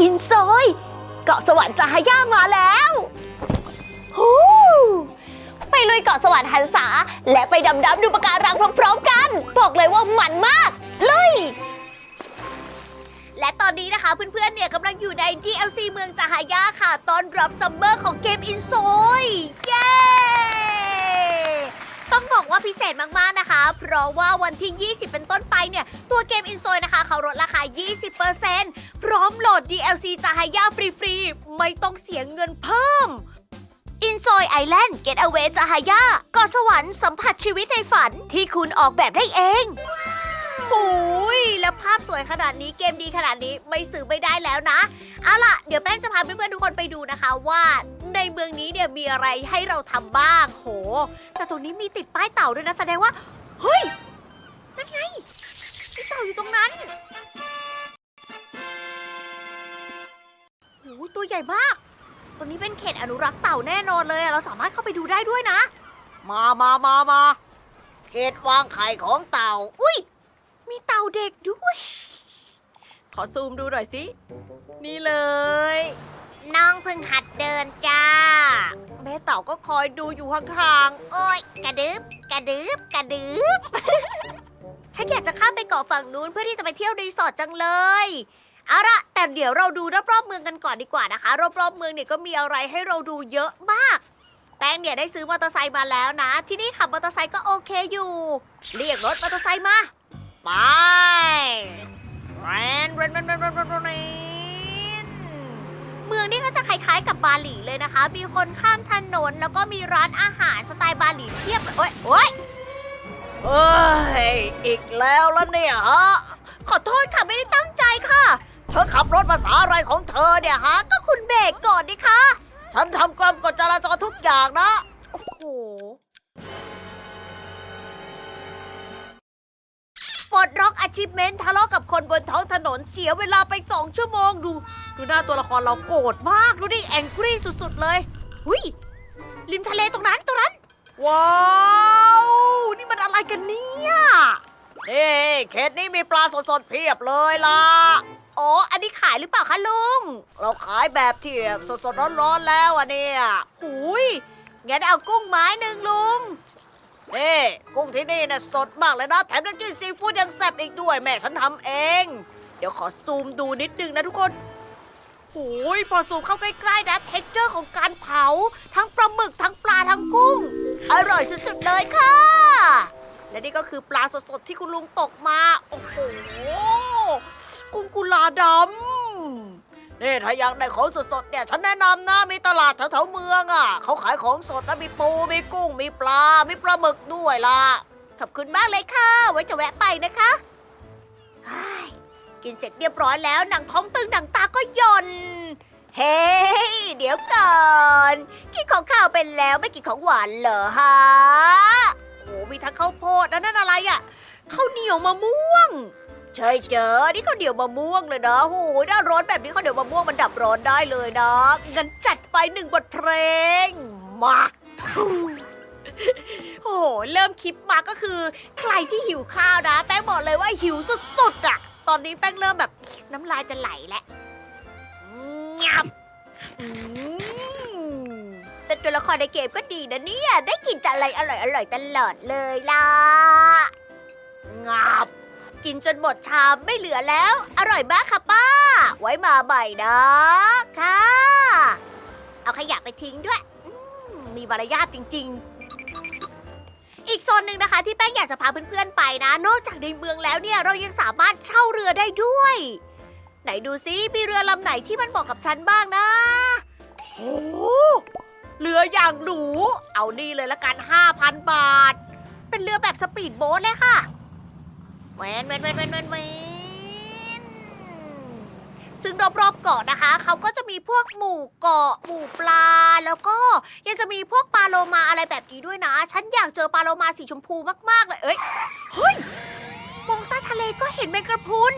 อินโซยเกาะสวรรค์จาฮาย่ามาแล้วฮู้ไปลุยเกาะสวรรค์หันษาและไปดำดำดูปะการังพร้อมๆกัน บอกเลยว่ามันมาก เลย และตอนนี้นะคะเพื่อนๆเนี่ยกำลังอยู่ใน DLC เมืองจาฮายาค่ะ ตอนรับซัมเมอร์ของเกมอินโซยเย้ บอกว่าพิเศษมากๆนะคะ เพราะว่าวันที่ 20 เป็นต้นไปเนี่ย ตัวเกมอินโซยนะคะ เขาลดราคา 20%พร้อมโหลด DLC จาฮายาฟรีๆ ไม่ต้องเสียเงินเพิ่มอินโซยไอแลนด์เกตเอา a y จาฮายาเกาะสวรรค์สัมผัสชีวิตในฝันที่คุณออกแบบได้เองโอ้ยแล้วภาพสวยขนาดนี้เกมดีขนาดนี้ไม่ซื้อไม่ได้แล้วนะ เอาล่ะ เดี๋ยวแป้งจะพาเพื่อนๆทุกคนไปดูนะคะว่า ในเมืองนี้เนี่ยมีอะไรให้เราทำบ้าง โห แต่ตรงนี้มีติดป้ายเต่าด้วยนะแสดงว่า เฮ้ย นั่นไงมีเต่าอยู่ตรงนั้นโอ้ยตัวใหญ่มาก ตรงนี้เป็นเขตอนุรักษ์เต่าแน่นอนเลยอะเราสามารถเข้าไปดูได้ด้วยนะ มามามามาเขตวางไข่ของเต่า อุ้ย มีเต่าเด็กด้วย ขอซูมดูหน่อยสิ นี่เลย น้องเพิ่งหัดเดินจ้า แม่เต่าก็คอยดูอยู่ห่างๆ โอ้ยกระดึบกระดึบกระดึบ ฉันอยากจะข้ามไปเกาะฝั่งนู้นเพื่อที่จะไปเที่ยวรีสอร์ทจังเลย เอาละแต่เดี๋ยวเราดูรอบๆเมืองกันก่อนดีกว่านะคะ รอบๆเมืองเนี่ยก็มีอะไรให้เราดูเยอะมาก แป้งเนี่ยได้ซื้อมอเตอร์ไซค์มาแล้วนะ ที่นี่ขับมอเตอร์ไซค์ก็โอเคอยู่ เรียกรถมอเตอร์ไซค์มา ไปแรนแรนแรนแรนแรนแรนแรนเมืองนี่ก็จะค ล้ายๆกับบาหลีเลยนะคะ มีคนข้ามถนนแล้วก็มีร้านอาหารสไตล์บาหลีเพียบเลยโอ๊ยโอ๊ยเอ้ยอีกแล้วแล้วเนี่ยฮะขอโทษค่ะไม่ได้ตั้งใจค่ะ เธอขับรถภาษาอะไรของเธอเนี่ยฮะ ก็คุณเบรกก่อนดิคะ ฉันทำความกฎจราจรทุกอย่างนะ โอ้โห ปลดล็อกอาชีพเมนทะเลาะกับคนบนท้องถนนเสียเวลาไปสองชั่วโมงดู ดูหน้าตัวละครเราโกรธมาก ดูดิแองกี้สุดๆเลยหุยริมทะเลตรงนั้นตรงนั้น ว้าวนี่มันอะไรกันเนี่ยเฮ้เขตนี้มีปลาสดๆเพียบเลยล่ะอ๋ออันนี้ขายหรือเปล่าคะลุง เราขายแบบที่สดๆร้อนๆแล้วอะเนี่ยหุยงั้นเอากุ้งไม้หนึ่งลุง เอ้กุ้งที่นี่นะสดมากเลยนะ แถมน้ำจิ้มซีฟู้ดยังแซ่บอีกด้วยแม่ฉันทำเอง เดี๋ยวขอซูมดูนิดนึงนะทุกคนโอ้ยพอซูมเข้าใกล้ๆนะเท็กเจอร์ของการเผา ทั้งปลาหมึกทั้งปลาทั้งกุ้ง อร่อยสุดๆเลยค่ะ และนี่ก็คือปลาสดๆที่คุณลุงตกมา โอ้โห กุ้งกุลาดำ นี่ถ้าอยากได้ของสดๆเนี่ย ฉันแนะนำนะมีตลาดแถวๆเมืองอะเขาขายของสดนะมีปูมีกุ้ง มีปลา มีปลาหมึกด้วยล่ะ ขอบคุณมากเลยค่ะ ไว้จะแวะไปนะคะเฮ้ยกินเสร็จเรียบร้อยแล้วหนังท้องตึงหนังตาก็หย่อน เฮ้ยเดี๋ยวก่อน กินของข้าวเป็นแล้วไม่กินของหวานเหรอฮะโอ้มีทั้งข้าวโพดแล้วนั่นอะไรอะข้าวเหนียวมะม่วง ใช่เจอ นี่ข้าวเหนียวมะม่วงเลยนะโอ้โหหน้าร้อนแบบนี้ข้าวเหนียวมะม่วงมันดับร้อนได้เลยนะ งั้นจัดไปหนึ่งบทเพลง มาโอ้โห เริ่มคลิปมาก็คือ ใครที่หิวข้าวนะ แป้งบอกเลยว่าหิวสุดๆอะ ตอนนี้แป้งเริ่มแบบน้ำลายจะไหลแล้วงับอืมแต่ตัวละครในเกมก็ดีนะเนี่ย ได้กินแต่อะไรอร่อยๆตลอดเลยล่ะงับ กินจนหมดชามไม่เหลือแล้ว อร่อยมากค่ะป้า ไว้มาใหม่นะค่ะ เอาขยะไปทิ้งด้วยอืมมีมารยาทจริง ๆ อีกโซนหนึ่งนะคะ ที่แป้งอยากจะพาเพื่อนๆไปนะ นอกจากในเมืองแล้วเนี่ยเรายังสามารถเช่าเรือได้ด้วย ไหนดูซิมีเรือลำไหนที่มันเหมาะกับฉันบ้างนะโอ้เรืออย่างหรูเอานี่เลยละกัน5,000 บาท เป็นเรือแบบสปีดโบ๊ทเลยค่ะ แวนแวนแวนแวนแวนแวนซึ่งรอบๆเกาะนะคะ เขาก็จะมีพวกหมู่เกาะหมู่ปลา แล้วก็ยังจะมีพวกปลาโลมาอะไรแบบนี้ด้วยนะ ฉันอยากเจอปลาโลมาสีชมพูมากๆเลย เอ้ย เฮ้ย มองใต้ทะเลก็เห็นแมงกระพรุน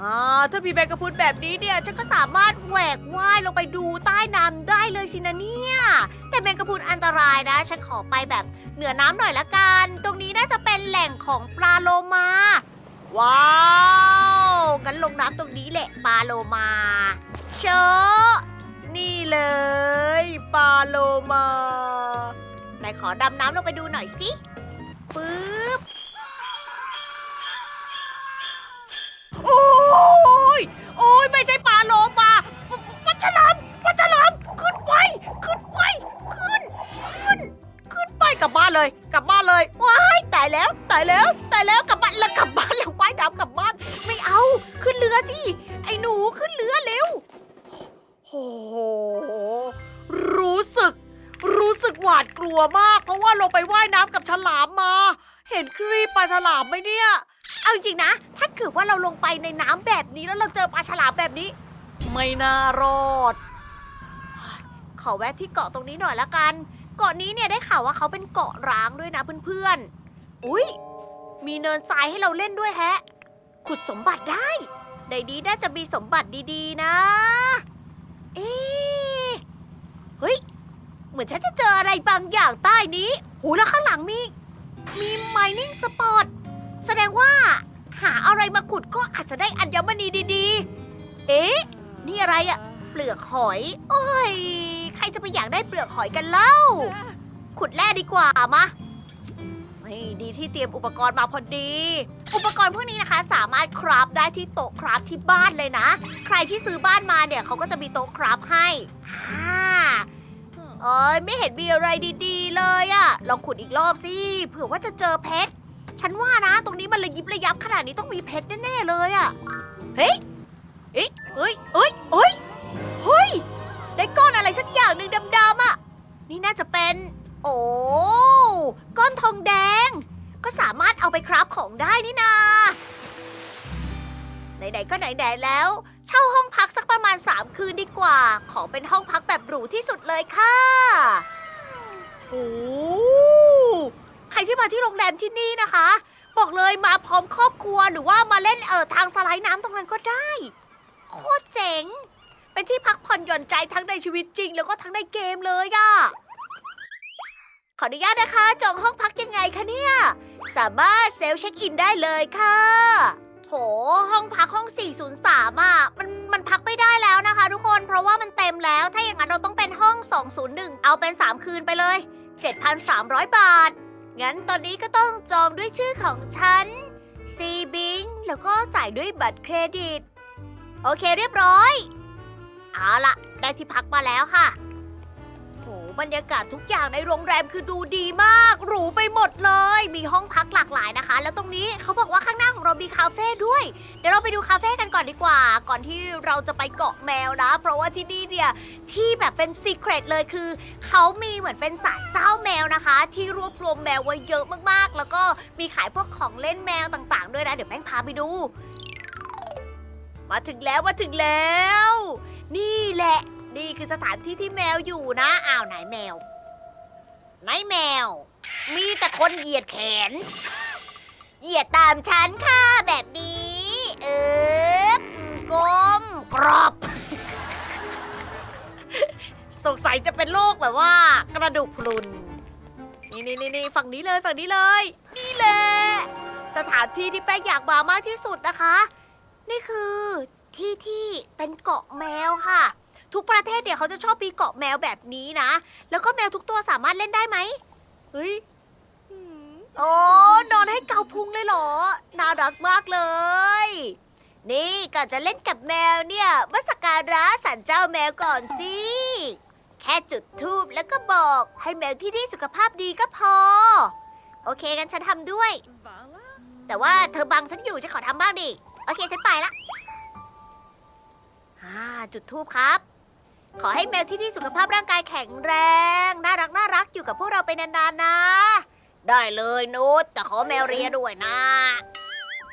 อ่าถ้ามีแมงกระพรุนแบบนี้เนี่ยฉันก็สามารถแหวกว่ายลงไปดูใต้น้ำได้เลยสินะเนี่ยแต่แมงกระพรุนอันตรายนะ ฉันขอไปแบบเหนือน้ำหน่อยละกัน ตรงนี้น่าจะเป็นแหล่งของปลาโลมา ว้าวงั้นลงน้ำตรงนี้แหละปลาโลมาเชะนี่เลยปลาโลมาไหนขอดำน้ำลงไปดูหน่อยสิปึ๊บโอ้ เอาจริงๆนะ ถ้าเกิดว่าเราลงไปในน้ำแบบนี้แล้วเราเจอปลาฉลามแบบนี้ ไม่น่ารอด ขอแวะที่เกาะตรงนี้หน่อยละกัน เกาะนี้เนี่ยได้ข่าวว่าเขาเป็นเกาะร้างด้วยนะเพื่อนๆ อุ้ยมีเนินทรายให้เราเล่นด้วยแฮะ ขุดสมบัติได้ในนี้น่าจะมีสมบัติดีๆ นะ เอ๊เฮ้ย เหมือนฉันจะเจออะไรบางอย่างใต้นี้โหแล้วข้างหลังมี มี mining spot แสดงว่า หาอะไรมาขุดก็อาจจะได้อัญมณีดีๆ เอ๊ะ นี่อะไรอะเปลือกหอย โอ้ย ใครจะไปอยากได้เปลือกหอยกันเล่า ขุดแร่ดีกว่ามาไม่ดีที่เตรียมอุปกรณ์มาพอดี อุปกรณ์พวกนี้นะคะ สามารถคราฟได้ที่โต๊ะคราฟที่บ้านเลยนะ ใครที่ซื้อบ้านมาเนี่ยเขาก็จะมีโต๊ะคราฟให้อ่าเอ้ยไม่เห็นมีอะไรดีๆ เลยอะลองขุดอีกรอบสิเผื่อว่าจะเจอเพชร ฉันว่านะตรงนี้มันระยิบระยับขนาดนี้ต้องมีเพชรแน่ๆเลยอะเฮ้ยเฮ้ยเฮ้ยเฮ้ยเฮ้ยเฮ้ยได้ก้อนอะไรสักอย่างหนึ่งดำๆอะนี่น่าจะเป็น โอ้ก้อนทองแดง ก็สามารถเอาไปคราฟของได้นี่นาไหนๆก็ไหนๆแล้ว เช่าห้องพักสักประมาณ 3 คืนดีกว่า ขอเป็นห้องพักแบบหรูที่สุดเลยค่ะโอ้ ที่มาที่โรงแรมที่นี่นะคะ บอกเลยมาพร้อมครอบครัวหรือว่ามาเล่นเออทางสไลด์น้ำตรงนั้นก็ได้ โคตรเจ๋ง เป็นที่พักผ่อนหย่อนใจทั้งในชีวิตจริง แล้วก็ทั้งในเกมเลยอะขออนุญาตนะคะ จองห้องพักยังไงคะเนี่ย สามารถเซลฟ์เช็คอินได้เลยค่ะ โถห้องพักห้อง 403อะมันมันพักไม่ได้แล้วนะคะ ทุกคนเพราะว่ามันเต็มแล้ว ถ้าอย่างนั้นเราต้องเป็นห้อง 201 เอาเป็น 3 คืนไปเลย 7,300 บาท งั้นตอนนี้ก็ต้องจองด้วยชื่อของฉันซีบิงแล้วก็จ่ายด้วยบัตรเครดิต โอเคเรียบร้อย เอาละได้ที่พักมาแล้วค่ะ บรรยากาศทุกอย่างในโรงแรมคือดูดีมาก หรูไปหมดเลย มีห้องพักหลากหลายนะคะ แล้วตรงนี้เขาบอกว่าข้างหน้าของเรามีคาเฟ่ด้วย เดี๋ยวเราไปดูคาเฟ่กันก่อนดีกว่า ก่อนที่เราจะไปเกาะแมวนะ เพราะว่าที่นี่เนี่ยที่แบบเป็นซีเครตเลยคือเขามีเหมือนเป็นศาลเจ้าแมวนะคะ ที่รวบรวมแมวไว้เยอะมากๆ แล้วก็มีขายพวกของเล่นแมวต่าง ๆ ด้วยนะ เดี๋ยวแป้งพาไปดู มาถึงแล้วมาถึงแล้ว นี่แหละ นี่คือสถานที่ที่แมวอยู่นะ อ้าวไหนแมว ไหนแมว มีแต่คนเหยียดแขน เหยียดตามฉันค่ะแบบนี้ เออก้มกรอบ สงสัยจะเป็นโรคแบบว่า กระดูกพรุนนี่นี่นี่นี่ฝั่งนี้เลยฝั่งนี้เลย นี่แหละ สถานที่ที่แป้งอยากมามากที่สุดนะคะ นี่คือที่ที่เป็นเกาะแมวค่ะ ทุกประเทศเนี่ยเขาจะชอบมีเกาะแมวแบบนี้นะ แล้วก็แมวทุกตัวสามารถเล่นได้ไหมเฮ้ยอืมโอ้นอนให้เกาพุงเลยเหรอ น่ารักมากเลย นี่ก่อนจะเล่นกับแมวเนี่ยมาสกการะสันเจ้าแมวก่อนสิ แค่จุดทูบแล้วก็บอกให้แมวที่นี่สุขภาพดีก็พอ โอเคกันฉันทำด้วย แต่ว่าเธอบังฉันอยู่ฉันขอทำบ้างดิ โอเคฉันไปละอ่าจุดทูบครับ ขอให้แมวที่นี่สุขภาพร่างกายแข็งแรง น่ารักน่ารักอยู่กับพวกเราไปนานๆนะ ได้เลยนุชแต่ขอแมวเรียด้วยนะ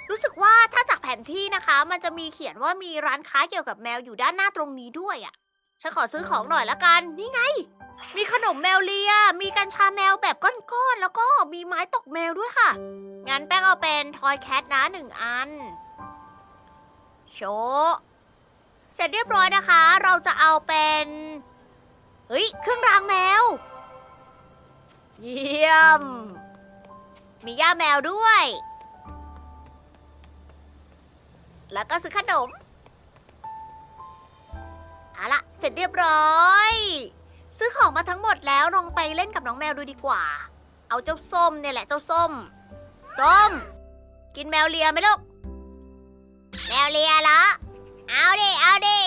รู้สึกว่าถ้าจากแผนที่นะคะ มันจะมีเขียนว่ามีร้านค้าเกี่ยวกับแมวอยู่ด้านหน้าตรงนี้ด้วยอะ่ะ ฉันขอซื้อของหน่อยละกัน นี่ไง มีขนมแมวเลีย มีกัญชาแมวแบบก้อนๆ แล้วก็มีไม้ตกแมวด้วยค่ะ งั้นแป้งเอาเป็นทอยแคทนะหนึ่งอัน โชว์ สร็จเรียบร้อยนะคะ เราจะเอาเป็นเฮ้ยเครื่องรางแมว เยี่ยม มีย่าแมวด้วย แล้วก็ซื้อขนมเอาละเสร็จเรียบร้อย ซื้อของมาทั้งหมดแล้วลองไปเล่นกับน้องแมวดูดีกว่า เอาเจ้าส้มเนี่ยแหละเจ้าส้ม ส้ม กินแมวเลียไหมลูก แมวเลียเหรอ เอาดิเอาดิ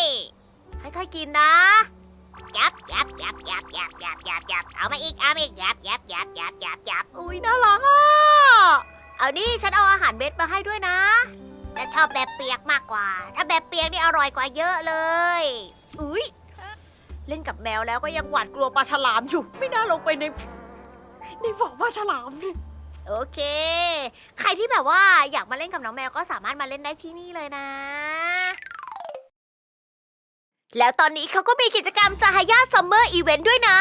ค่อยๆกินนะยับยับยับยับยับยับยับยับเอามาอีกเอามาอีกยับยับยับยับยับยับอุ้ยน่ารักอะเอานี่ฉันเอาอาหารเม็ดมาให้ด้วยนะแต่ชอบแบบเปียกมากกว่า ถ้าแบบเปียกนี่อร่อยกว่าเยอะเลยอุ้ยเล่นกับแมวแล้วก็ยังหวาดกลัวปลาฉลามอยู่ ไม่น่าลงไปในในบ่อปลาฉลามเลยโอเค ใครที่แบบว่าอยากมาเล่นกับน้องแมวก็สามารถมาเล่นได้ที่นี่เลยนะ แล้วตอนนี้เขาก็มีกิจกรรมจาฮายาซัมเมอร์อีเวนต์ด้วยนะ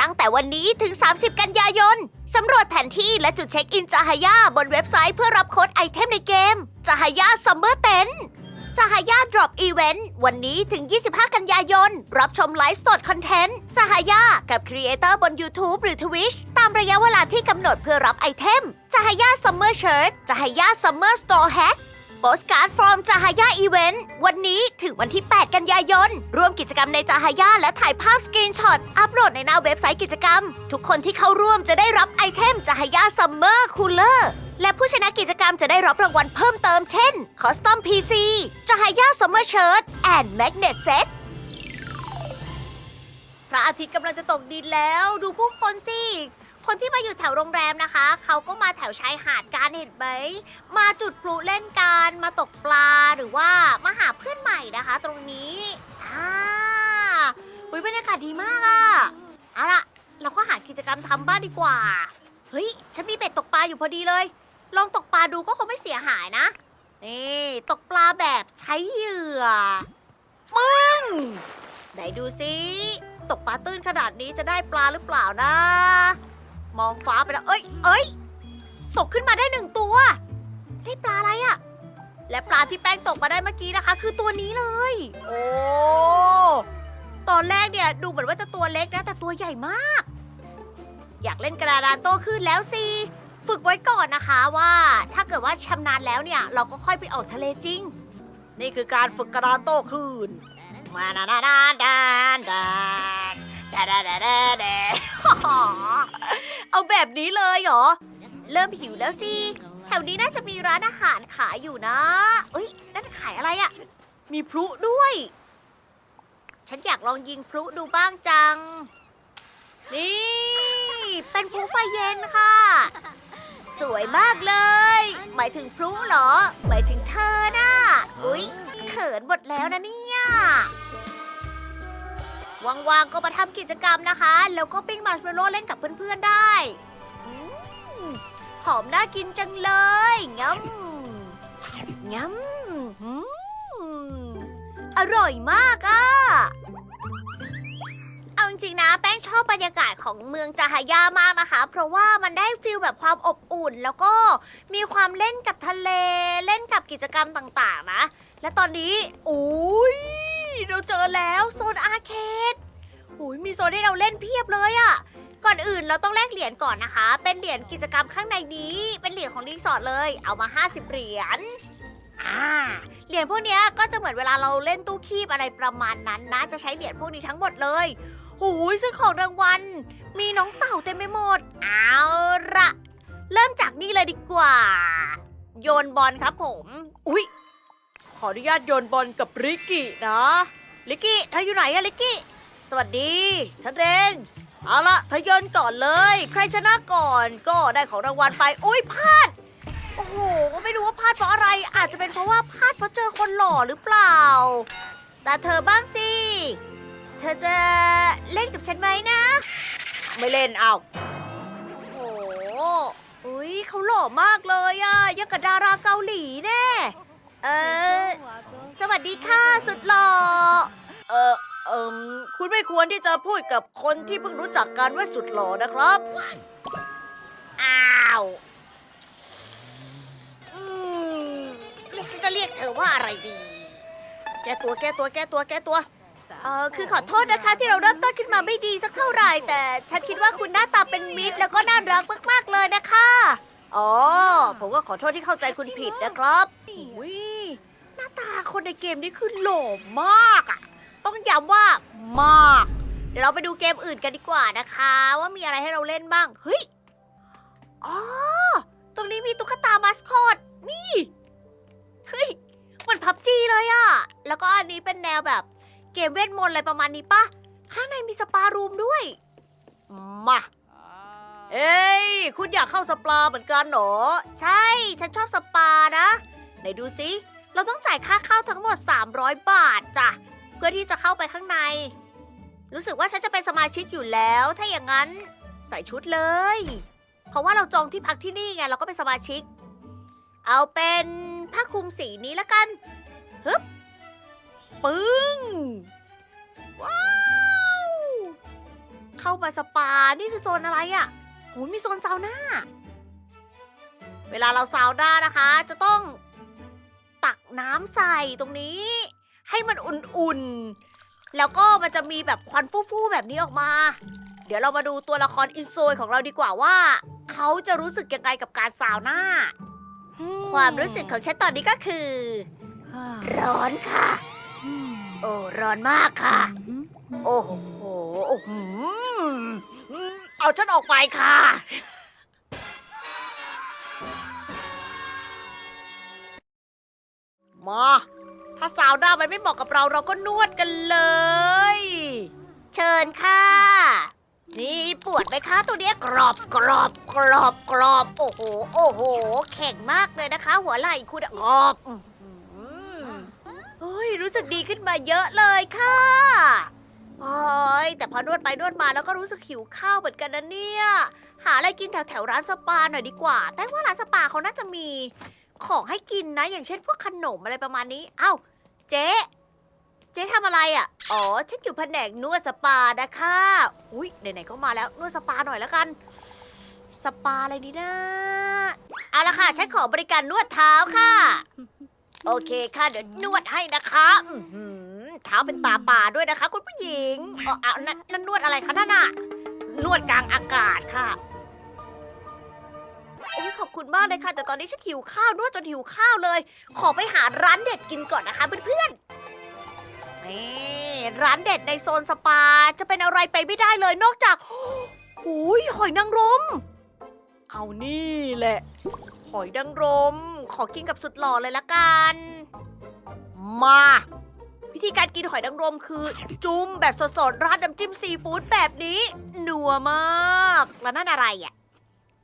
ตั้งแต่วันนี้ถึง 30 กันยายน สำรวจแผนที่และจุดเช็คอินจาฮายาบนเว็บไซต์เพื่อรับโค้ดไอเทมในเกมจาฮายาซัมเมอร์เต็นจาฮายาดรอปอีเวนต์วันนี้ถึง 25 กันยายน รับชมไลฟ์สดคอนเทนต์จาฮายากับครีเอเตอร์บน YouTube หรือ Twitch ตามระยะเวลาที่กำหนดเพื่อรับไอเทมจาฮายาซัมเมอร์เชิร์ตจาฮายาซัมเมอร์สโตร์แฮท โปสการ์ดฟอร์มจาฮายาอีเวนต์วันนี้ถึงวันที่ 8 กันยายน ร่วมกิจกรรมในจาฮายาและถ่ายภาพสกรีนช็อต อัปโหลดในหน้าเว็บไซต์กิจกรรม ทุกคนที่เข้าร่วมจะได้รับไอเทมจาฮายาซัมเมอร์คูลเลอร์และผู้ชนะกิจกรรมจะได้รับรางวัลเพิ่มเติมเช่นคอสตอม PC จาฮายาซัมเมอร์เชิร์ตแอนด์แมกเนตเซตพระอาทิตย์กำลังจะตกดินแล้ว ดูผู้คนสิ คนที่มาอยู่แถวโรงแรมนะคะ เขาก็มาแถวชายหาดกันเห็นไหมมาจุดพลุเล่นกันมาตกปลาหรือว่ามาหาเพื่อนใหม่นะคะ ตรงนี้อ่าอุ้ยบรรยากาศดีมากอะเอาล่ะ เราก็หากิจกรรมทำบ้างดีกว่า เฮ้ย ฉันมีเบ็ดตกปลาอยู่พอดีเลย ลองตกปลาดูก็คงไม่เสียหายนะ นี่ ตกปลาแบบใช้เหยื่อปึ้งไหนดูซิตกปลาตื้นขนาดนี้จะได้ปลาหรือเปล่านะ มองฟ้าไปแล้ว เอ้ย เอ้ย ตกขึ้นมาได้หนึ่งตัว ได้ปลาอะไรอะ และปลาที่แป้งตกมาได้เมื่อกี้นะคะ คือตัวนี้เลย โอ้ ตอนแรกเนี่ยดูเหมือนว่าจะตัวเล็กนะ แต่ตัวใหญ่มาก อยากเล่นกระดานโต้ขึ้นแล้วสิ ฝึกไว้ก่อนนะคะว่า ถ้าเกิดว่าชำนาญแล้วเนี่ย เราก็ค่อยไปออกทะเลจริง นี่คือการฝึกกระดานโต้คืนมาดาดาดาดาดาดาดาดาดาดา เอาแบบนี้เลยเหรอ เริ่มหิวแล้วสิ แถวนี้น่าจะมีร้านอาหารขายอยู่นะเอ้ย นั่นขายอะไรอะมีพลุด้วย ฉันอยากลองยิงพลุดูบ้างจัง นี่ เป็นพลุไฟเย็นค่ะ สวยมากเลย หมายถึงพลุเหรอ หมายถึงเธอน่ะ อุ๊ย เขินหมดแล้วนะเนี่ย ว่างๆก็มาทำกิจกรรมนะคะ แล้วก็ปิ้งมาร์ชเมลโล่เล่นกับเพื่อนๆได้อืมหอมน่ากินจังเลยงั้มงั้มอืมอร่อยมากอะเอาจริงๆนะ แป้งชอบบรรยากาศของเมืองจาฮายามากนะคะ เพราะว่ามันได้ฟิลแบบความอบอุ่น แล้วก็มีความเล่นกับทะเลเล่นกับกิจกรรมต่างๆนะ และตอนนี้อุ้ย เราเจอแล้วโซนอาร์เคดโอ้ยมีโซนให้เราเล่นเพียบเลยอะก่อนอื่นเราต้องแลกเหรียญก่อนนะคะ เป็นเหรียญกิจกรรมข้างในนี้ เป็นเหรียญของรีสอร์ทเลย เอามา 50 เหรียญ อ่า เหรียญพวกนี้ก็จะเหมือนเวลาเราเล่นตู้คีบอะไรประมาณนั้นนะ จะใช้เหรียญพวกนี้ทั้งหมดเลยหูยซึ่งของรางวัล มีน้องเต่าเต็มไปหมด เอาละเริ่มจากนี่เลยดีกว่า โยนบอลครับผม อุ๊ย ขออนุญาตโยนบอลกับลิกกี้นะ ลิกกี้เธออยู่ไหนอะลิกกี้ สวัสดี ฉันเองเอาละเธอโยนก่อนเลย ใครชนะก่อนก็ได้ของรางวัลไป อุ้ยพลาด โอ้โหไม่รู้ว่าพลาดเพราะอะไร อาจจะเป็นเพราะว่าพลาดเพราะเจอคนหล่อหรือเปล่า แต่เธอบ้างสิ เธอจะเล่นกับฉันไหมนะ ไม่เล่นเอาโอ้โหอุ้ยเขาหล่อมากเลยอะยังกับดาราเกาหลีแน่ เออ สวัสดีค่ะ สุดหล่อ เออเอมคุณไม่ควรที่จะพูดกับคนที่เพิ่งรู้จักกันว่าสุดหล่อนะครับ อ้าวอืมเรียกจะเรียกเธอว่าอะไรดี แก้ตัวแก้ตัวแก้ตัวแก้ตัว เออคือขอโทษนะคะที่เราเริ่มต้นขึ้นมาไม่ดีสักเท่าไหร่ แต่ฉันคิดว่าคุณหน้าตาเป็นมิตรแล้วก็น่ารักมากๆเลยนะคะ อ๋อ ผมก็ขอโทษที่เข้าใจคุณผิดนะครับอุ้ยหน้าตาคนในเกมนี้คือหล่อมากอะต้องต้องย้ำว่ามาก เดี๋ยวเราไปดูเกมอื่นกันดีกว่านะคะ ว่ามีอะไรให้เราเล่นบ้าง เฮ้ย อ๋อ ตรงนี้มีตุ๊กตามาสคอต นี่ เฮ้ยเหมือนพับจีเลยอะแล้วก็อันนี้เป็นแนวแบบเกมเวทมนต์อะไรประมาณนี้ปะข้างในมีสปารูมด้วย มา เอ้ย คุณอยากเข้าสปาเหมือนกันเหรอ ใช่ ฉันชอบสปานะ ไหนดูสิ เราต้องจ่ายค่าเข้าทั้งหมด 300 บาทจ้ะ เพื่อที่จะเข้าไปข้างใน รู้สึกว่าฉันจะเป็นสมาชิกอยู่แล้ว ถ้าอย่างนั้นใส่ชุดเลย เพราะว่าเราจองที่พักที่นี่ไง เราก็เป็นสมาชิก เอาเป็นผ้าคลุมสีนี้ละกัน ฮึบ ปึ้ง ว้าว เข้ามาสปา นี่คือโซนอะไรอะ่ะ โหมีโซนซาวน่า เวลาเราซาวน่านะคะ จะต้องตักน้ำใส่ตรงนี้ ให้มันอุ่นๆ แล้วก็มันจะมีแบบควันฟู่ๆแบบนี้ออกมา เดี๋ยวเรามาดูตัวละครอินโซยของเราดีกว่าว่า เขาจะรู้สึกยังไงกับการซาวน่า ความรู้สึกของฉันตอนนี้ก็คือ ร้อนค่ะ โอ้ ร้อนมากค่ะ โอ้โหโอ้โห เอาฉันออกไปค่ะ มา ถ้าสาวหน้ามันไม่เหมาะกับเราเราก็นวดกันเลย เชิญค่ะ นี่ปวดไหมคะตัวเนี้ยกรอบกรอบกรอบกรอบโอ้โหโอ้โห แข็งมากเลยนะคะ หัวไหล่คุณอะกรอบอื้อหือเฮ้ยรู้สึกดีขึ้นมาเยอะเลยค่ะ โอ้ยแต่พอนวดไปนวดมาแล้วก็รู้สึกหิวข้าวเหมือนกันนะเนี่ย หาอะไรกินแถวแถวๆร้านสปาหน่อยดีกว่า แป้งว่าร้านสปาเขาน่าจะมีของให้กินนะ อย่างเช่นพวกขนมอะไรประมาณนี้ เอ้า เจ๊เจ๊ทำอะไรอะ อ๋อ ฉันอยู่แผนกนวดสปานะคะ อุ้ยไหนๆก็มาแล้วนวดสปาหน่อยแล้วกัน สปาอะไรนี่นะ เอาละค่ะ ฉันขอบริการนวดเท้าค่ะ โอเคค่ะ เดี๋ยวนวดให้นะคะ อื้อหือ เท้าเป็นตาป่าด้วยนะคะ คุณผู้หญิงอ๋อเอานั่นนั่นนวดอะไรคะนั่นน่ะ นวดกลางอากาศค่ะโอ้ยขอบคุณมากเลยค่ะ แต่ตอนนี้ฉันหิวข้าวนวดจนหิวข้าวเลย ขอไปหาร้านเด็ดกินก่อนนะคะเพื่อนๆนี่ร้านเด็ดในโซนสปาจะเป็นอะไรไปไม่ได้เลยนอกจากโอ้ยหอยนางรม เอานี่แหละ หอยนางรม ขอกินกับสุดหล่อเลยละกัน มา วิธีการกินหอยนางรมคือ จุ่มแบบสดๆราดน้ำจิ้มซีฟู้ดแบบนี้นัวมาก แล้วนั่นอะไรอะ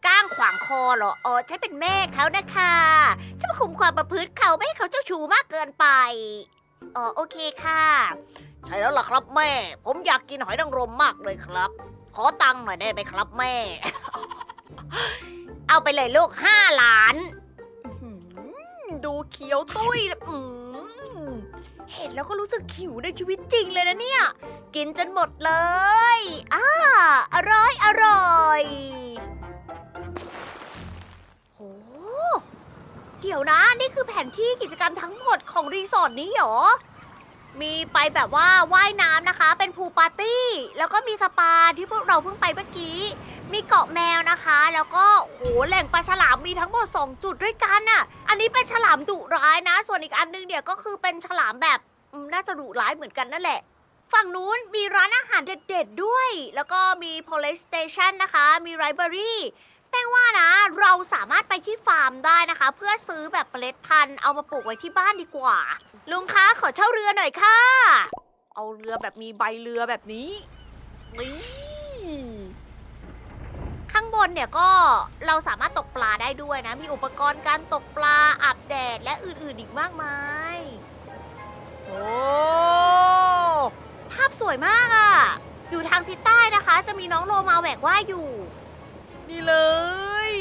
ก้างขวางคอเหรออ๋อฉันเป็นแม่เขานะคะฉันมาคุมความประพฤติเขาไม่ให้เขาเจ้าชู้มากเกินไปอ๋อโอเคค่ะ ใช่แล้วล่ะครับแม่ ผมอยากกินหอยนางรมมากเลยครับ ขอตังค์หน่อยได้ไหมครับแม่ เอาไปเลยลูกห้าล้าน ดูเขียวตุ้ยอืม เห็นแล้วก็รู้สึกหิวในชีวิตจริงเลยนะเนี่ย กินจนหมดเลยอ่าอร่อย อร่อยโหเดี๋ยวนะ นี่คือแผนที่กิจกรรมทั้งหมดของรีสอร์ทนี้เหรอ มีไปแบบว่าว่ายน้ำนะคะ เป็นพูลปาร์ตี้ แล้วก็มีสปาที่พวกเราเพิ่งไปเมื่อกี้ มีเกาะแมวนะคะ แล้วก็โหแหล่งปลาฉลามมีทั้งหมด 2 จุดด้วยกันน่ะ อันนี้เป็นฉลามดุร้ายนะ ส่วนอีกอันนึงเนี่ยก็คือเป็นฉลามแบบอืมน่าจะดุร้ายเหมือนกันนั่นแหละ ฝั่งนู้นมีร้านอาหารเด็ด ๆ ด้วย แล้วก็มี police station นะคะ มี library แป้งว่านะ เราสามารถไปที่ฟาร์มได้นะคะ เพื่อซื้อแบบเมล็ดพันธุ์เอามาปลูกไว้ที่บ้านดีกว่า ลุงคะขอเช่าเรือหน่อยค่ะ เอาเรือแบบมีใบเรือแบบนี้นี่ ข้างบนเนี่ยก็เราสามารถตกปลาได้ด้วยนะ มีอุปกรณ์การตกปลาอาบแดดและอื่นๆอีกมากมาย โอ้ภาพสวยมากอะ่ะ อยู่ทางทิศใต้นะคะ จะมีน้องโลมาแหวกว่ายอยู่ นี่เลย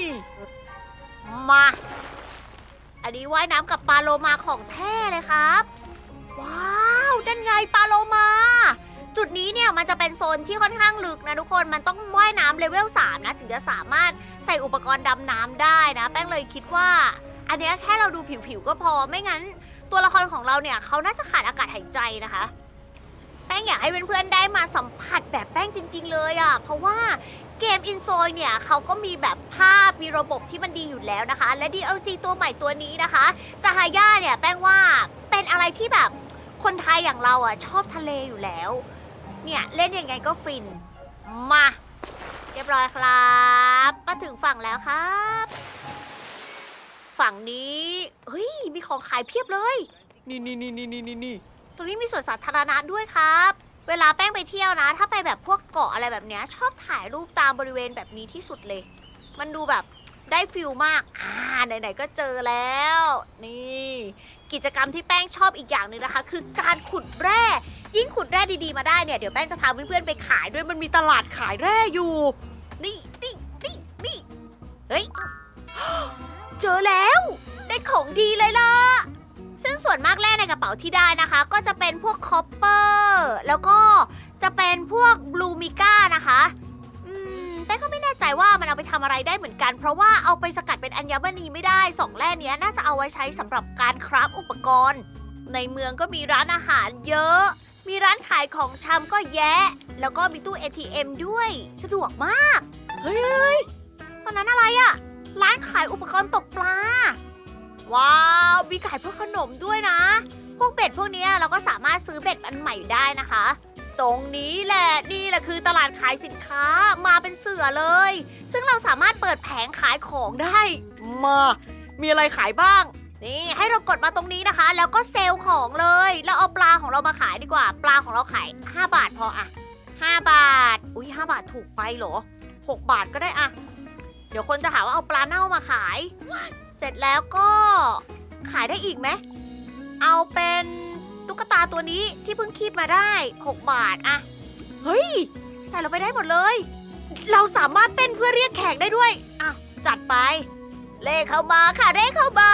มา อันนี้ว่ายน้ำกับปลาโลมาของแท้เลยครับ ว้าวนั่นไงปลาโลมา จุดนี้เนี่ยมันจะเป็นโซนที่ค่อนข้างลึกนะทุกคนมันต้องว่ายน้ำเลเวล3นะถึงจะสามารถใส่อุปกรณ์ดำน้ำได้นะ แป้งเลยคิดว่า อันเนี้ยแค่เราดูผิวๆก็พอไม่งั้น ตัวละครของเราเนี่ยเขาน่าจะขาดอากาศหายใจนะคะ แป้งอยากให้เพื่อนๆได้มาสัมผัสแบบแป้งจริง ๆ เลยอะ่ะเพราะว่าเกมอินโซยเนี่ยเขาก็มีแบบภาพมีระบบที่มันดีอยู่แล้วนะคะ และ DLC ตัวใหม่ตัวนี้นะคะจาฮายาเนี่ยแป้งว่าเป็นอะไรที่แบบคคนไทยอย่างเราอะชอบทะเลอยู่แล้ว เนี่ย เล่นยังไงก็ฟิน มา เรียบร้อยครับมาถึงฝั่งแล้วครับ ฝั่งนี้เฮ้ยมีของขายเพียบเลยนี่นี่นี่นี่นี่นี่ตรงนี้มีสวนสาธารณะด้วยครับ เวลาแป้งไปเที่ยวนะ ถ้าไปแบบพวกเกาะอะไรแบบเนี้ย ชอบถ่ายรูปตามบริเวณแบบนี้ที่สุดเลย มันดูแบบได้ฟิลมาก อ่าไหนๆก็เจอแล้ว นี่ กิจกรรมที่แป้งชอบอีกอย่างหนึ่งนะคะ คือการขุดแร่ ยิ่งขุดแร่ดีๆมาได้เนี่ยเดี๋ยวแป้งจะพาเพื่อนๆไปขายด้วยมันมีตลาดขายแร่อยู่ นี่นี่นี่นี่เฮ้ยเจอแล้ว ได้ของดีเลยล่ะ ซึ่งส่วนมากแร่ในกระเป๋าที่ได้นะคะ ก็จะเป็นพวกคอปเปอร์แล้วก็จะเป็นพวกบลูมิก้านะคะ อืมแป้งก็ไม่ ใจว่ามันเอาไปทำอะไรได้เหมือนกัน เพราะว่าเอาไปสกัดเป็นอัญมณีไม่ได้สองแร่เนี้ยน่าจะเอาไว้ใช้สำหรับการคราฟอุปกรณ์ ในเมืองก็มีร้านอาหารเยอะ มีร้านขายของชำก็แยะ แล้วก็มีตู้ ATM ด้วย สะดวกมาก เฮ้ยตอนนั้นอะไรอะร้านขายอุปกรณ์ตกปลา ว้าว มีขายพวกขนมด้วยนะ พวกเบ็ดพวกนี้เราก็สามารถซื้อเบ็ดอันใหม่ได้นะคะ ตรงนี้แหละ นี่แหละคือตลาดขายสินค้ามาเป็นเสือเลย ซึ่งเราสามารถเปิดแผงขายของได้ มา มีอะไรขายบ้าง นี่ให้เรากดมาตรงนี้นะคะ แล้วก็เซลล์ของเลยแล้วเอาปลาของเรามาขายดีกว่า ปลาของเราขาย 5 บาทพออะ5 บาท อุ้ย5บาทถูกไปเหรอ 6 บาทก็ได้อะ เดี๋ยวคนจะหาว่าเอาปลาเน่ามาขาย เสร็จแล้วก็ขายได้อีกไหม เอาเป็น ตุ๊กตาตัวนี้ที่เพิ่งคีบมาได้ 6 บาทอะเฮ้ย ใส่เราไปได้หมดเลย เราสามารถเต้นเพื่อเรียกแขกได้ด้วยอะจัดไป เลขเข้ามาค่ะเลขเข้ามา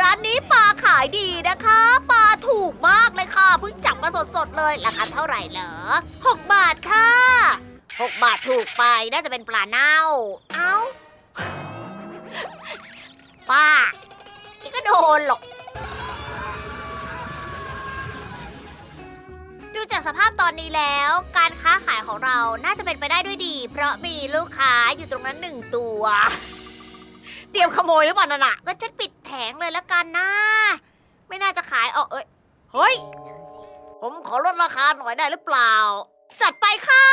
ร้านนี้ปลาขายดีนะคะ ปลาถูกมากเลยค่ะ เพิ่งจับมาสดๆเลยราคาเท่าไหร่เหรอ 6 บาทค่ะ 6 บาทถูกไปน่าจะเป็นปลาเน่า เอ้า ป้านี่ก็โดนหรอก ดูจากสภาพตอนนี้แล้ว การค้าขายของเราน่าจะเป็นไปได้ด้วยดี เพราะมีลูกค้าอยู่ตรงนั้นหนึ่งตัว เตรียมขโมยหรือเปล่าน่ะก็จะปิดแผงเลยแล้วกันนะไม่น่าจะขายออกเอ้ยเฮ้ย ผมขอลดราคาหน่อยได้หรือเปล่า จัดไปค่ะ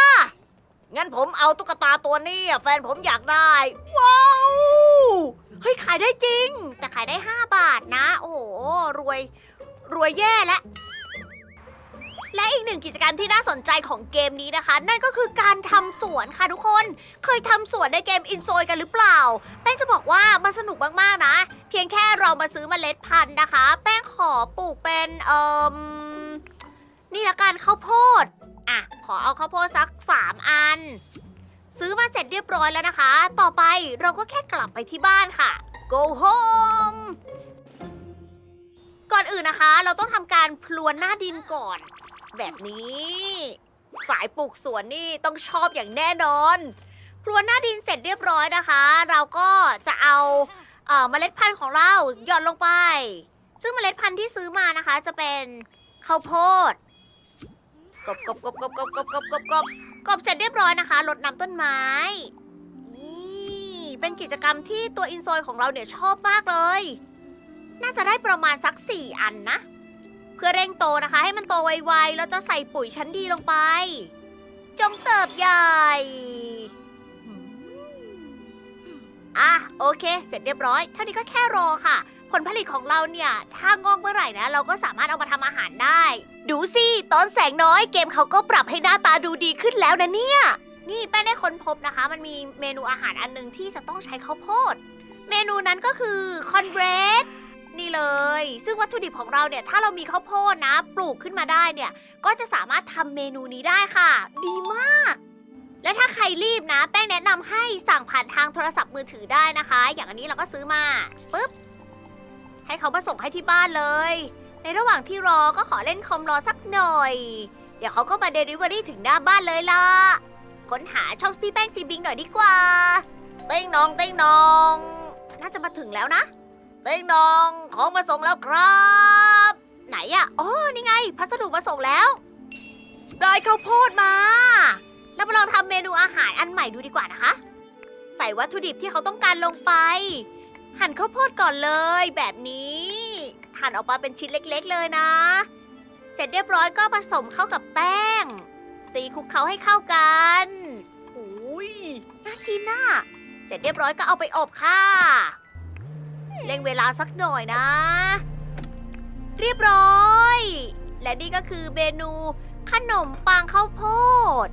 งั้นผมเอาตุ๊กตาตัวนี้แฟนผมอยากได้ ว้าวเฮ้ยขายได้จริง แต่ขายได้ 5 บาทนะ โอ้โหรวย รวยแย่แล้ว และอีกหนึ่งกิจกรรมที่น่าสนใจของเกมนี้นะคะ นั่นก็คือการทำสวนค่ะทุกคน เคยทำสวนในเกมอินโซยกันหรือเปล่า แป้งจะบอกว่ามันสนุกมาก ๆ นะ เพียงแค่เรามาซื้อมเมล็ดพันธุ์นะคะ แป้งขอปลูกเป็นเอ่มนี่ละกันข้าวโพด อะ ขอเอาข้าวโพดสัก 3 อัน ซื้อมาเสร็จเรียบร้อยแล้วนะคะ ต่อไปเราก็แค่กลับไปที่บ้านค่ะ go home ก่อนอื่นนะคะ เราต้องทำการพลวนหน้าดินก่อน แบบนี้ สายปลูกสวนนี่ต้องชอบอย่างแน่นอนพรวนหน้าดินเสร็จเรียบร้อยนะคะ เราก็จะเอาเอ่อเมล็ดพันธุ์ของเราหย่อนลงไป ซึ่งเมล็ดพันธุ์ที่ซื้อมานะคะ จะเป็นข้าวโพดกบกบกบกบกบกบกบกบกบกบเสร็จเรียบร้อยนะคะรดน้ำต้นไม้นี่เป็นกิจกรรมที่ตัวอินโซยของเราเนี่ยชอบมากเลย น่าจะได้ประมาณสัก4อันนะ เพื่อเร่งโตนะคะ ให้มันโตไวๆแล้วจะใส่ปุ๋ยชั้นดีลงไป จงเติบใหญ่ อะโอเค เสร็จเรียบร้อย เท่านี้ก็แค่รอค่ะ ผลผลิตของเราเนี่ย ถ้างอกเมื่อไหร่นะ เราก็สามารถเอามาทำอาหารได้ ดูสิตอนแสงน้อยเกมเขาก็ปรับให้หน้าตาดูดีขึ้นแล้วนะเนี่ย นี่แป้งได้ค้นพบนะคะ มันมีเมนูอาหารอันหนึ่งที่จะต้องใช้ข้าวโพด เมนูนั้นก็คือคอนเบรด นี่เลย ซึ่งวัตถุดิบของเราเนี่ยถ้าเรามีข้าวโพดนะ ปลูกขึ้นมาได้เนี่ย ก็จะสามารถทำเมนูนี้ได้ค่ะ ดีมาก และถ้าใครรีบนะ แป้งแนะนำให้สั่งผ่านทางโทรศัพท์มือถือได้นะคะ อย่างอันนี้เราก็ซื้อมาปุ๊บให้เขามาส่งให้ที่บ้านเลย ในระหว่างที่รอก็ขอเล่นคอมรอสักหน่อย เดี๋ยวเขาก็มาเดลิเวอรี่ถึงหน้าบ้านเลยล่ะค้นหาช่องพี่แป้งซีบิงหน่อยดีกว่า เต้งนองเต้งนอง น่าจะมาถึงแล้วนะ เต้งนองของมาส่งแล้วครับ ไหนอะอ๋อนี่ไง พัสดุมาส่งแล้ว ได้ข้าวโพดมา แล้วมาลองทำเมนูอาหารอันใหม่ดูดีกว่านะคะ ใส่วัตถุดิบที่เขาต้องการลงไป หั่นข้าวโพดก่อนเลยแบบนี้ หั่นออกมาเป็นชิ้นเล็กๆเลยนะ เสร็จเรียบร้อยก็ผสมเข้ากับแป้ง ตีคลุกเคล้าให้เข้ากันอุ้ยน่ากินน่ะเสร็จเรียบร้อยก็เอาไปอบค่ะ เร่งเวลาสักหน่อยนะ เรียบร้อย และนี่ก็คือเมนูขนมปังข้าวโพด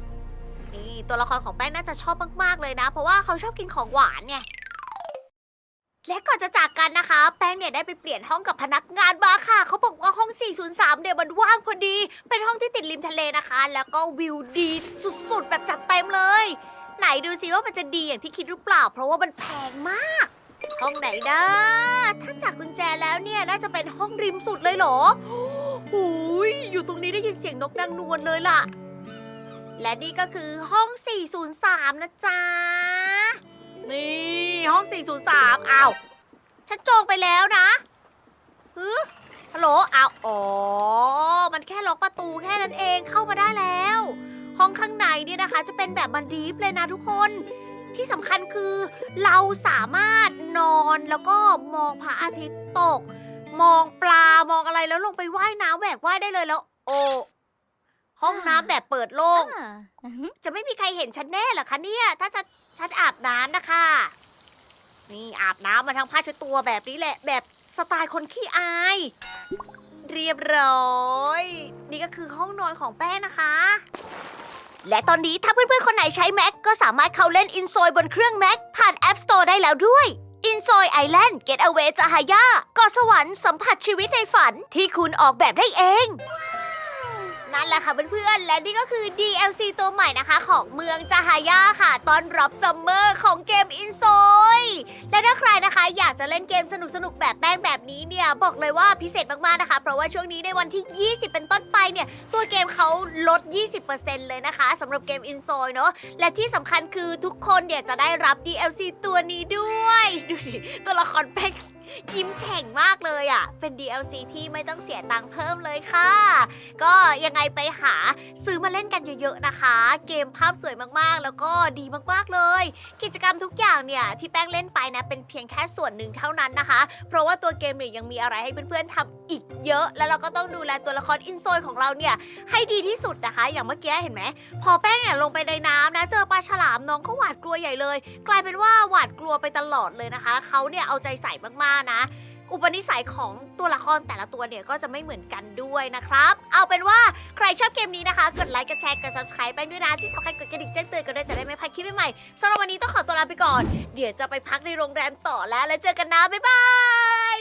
นี่ตัวละครของแป้งน่าจะชอบมาก ๆ เลยนะ เพราะว่าเขาชอบกินของหวานไง และก่อนจะจากกันนะคะ แป้งเนี่ยได้ไปเปลี่ยนห้องกับพนักงานมาค่ะ เขาบอกว่าห้อง 403 เนี่ยมันว่างพอดี เป็นห้องที่ติดริมทะเลนะคะ แล้วก็วิวดีสุด ๆ แบบจัดเต็มเลย ไหนดูซิว่ามันจะดีอย่างที่คิดหรือเปล่า เพราะว่ามันแพงมาก ห้องไหนนะ ถ้าจากกุญแจแล้วเนี่ยน่าจะเป็นห้องริมสุดเลยเหรอหูยอยู่ตรงนี้ได้ยินเสียงนกนางนวลเลยล่ะ และนี่ก็คือห้อง 403 นะจ๊ะ นี่ห้อง 403อ้าวฉันจองไปแล้วนะฮึฮัลโหลอ้าวอ๋อ มันแค่ล็อกประตูแค่นั้นเองเข้ามาได้แล้ว ห้องข้างในเนี่ยนะคะ จะเป็นแบบมันดีฟเลยนะทุกคน ที่สำคัญคือเราสามารถนอนแล้วก็มองพระอาทิตย์ตก มองปลามองอะไรแล้วลงไปว่ายน้ำแหวกว่ายได้เลยแล้ว โอ้ห้องน้ำแบบเปิดโล่งจะไม่มีใครเห็นฉันแน่เหรอคะเนี่ย ถ้าฉันฉันอาบน้ำนะคะ นี่อาบน้ำมาทั้งผ้าเช็ดตัวแบบนี้แหละ แบบสไตล์คนขี้อาย เรียบร้อย นี่ก็คือห้องนอนของแป้งนะคะ และตอนนี้ถ้าเพื่อนๆ คนไหนใช้ Mac ก็สามารถเข้าเล่น i n s o y บนเครื่อง Mac ผ่าน App Store ได้แล้วด้วย i n s o y Island Get Away จาฮายาเกาะสวรรค์สัมผัสชีวิตในฝันที่คุณออกแบบได้เอง นั่นแหละค่ะเพื่อนๆ และนี่ก็คือ DLC ตัวใหม่นะคะของเมืองจาฮายาค่ะ ตอนรับซัมเมอร์ของเกมอินโซยและถ้าใครนะคะอยากจะเล่นเกมสนุกๆแบบแป้งแบบนี้เนี่ยบอกเลยว่าพิเศษมากๆนะคะ เพราะว่าช่วงนี้ในวันที่ 20 เป็นต้นไปเนี่ย ตัวเกมเขาลด 20%เลยนะคะสำหรับเกมอินโซยเนาะและที่สำคัญคือทุกคนเนี่ยจะได้รับ DLC ตัวนี้ด้วย ดูดิตัวละครแป้ง ยิ้มแฉ่งมากเลยอะ่ะ เป็น DLC ที่ไม่ต้องเสียตังค์เพิ่มเลยค่ะ ก็ยังไงไปหาซื้อมาเล่นกันเยอะๆนะคะ เกมภาพสวยมากๆ แล้วก็ดีมากๆเลย กิจกรรมทุกอย่างเนี่ยที่แป้งเล่นไปนะ เป็นเพียงแค่ส่วนหนึ่งเท่านั้นนะคะ เพราะว่าตัวเกมเนี่ยยังมีอะไรให้เพื่อนๆทำ อีกเยอะ แล้วเราก็ต้องดูแลตัวละครอินโซยของเราเนี่ย ให้ดีที่สุดนะคะ อย่างเมื่อกี้เห็นไหม พอแป้งเนี่ยลงไปในน้ำนะ เจอปลาฉลามน้องก็หวาดกลัวใหญ่เลย กลายเป็นว่าหวาดกลัวไปตลอดเลยนะคะ เขาเนี่ยเอาใจใส่มากๆนะ อุปนิสัยของตัวละครแต่ละตัวเนี่ยก็จะไม่เหมือนกันด้วยนะครับ เอาเป็นว่าใครชอบเกมนี้นะคะ กดไลค์ กดแชร์ กด subscribe ไปด้วยนะ ที่สำคัญกดกระดิ่งแจ้งเตือนกันด้วยจะได้ไม่พลาดคลิปใหม่ๆสำหรับวันนี้ต้องขอตัวลาไปก่อน เดี๋ยวจะไปพักในโรงแรมต่อแล้ว แล้วเจอกันนะบ๊ายบาย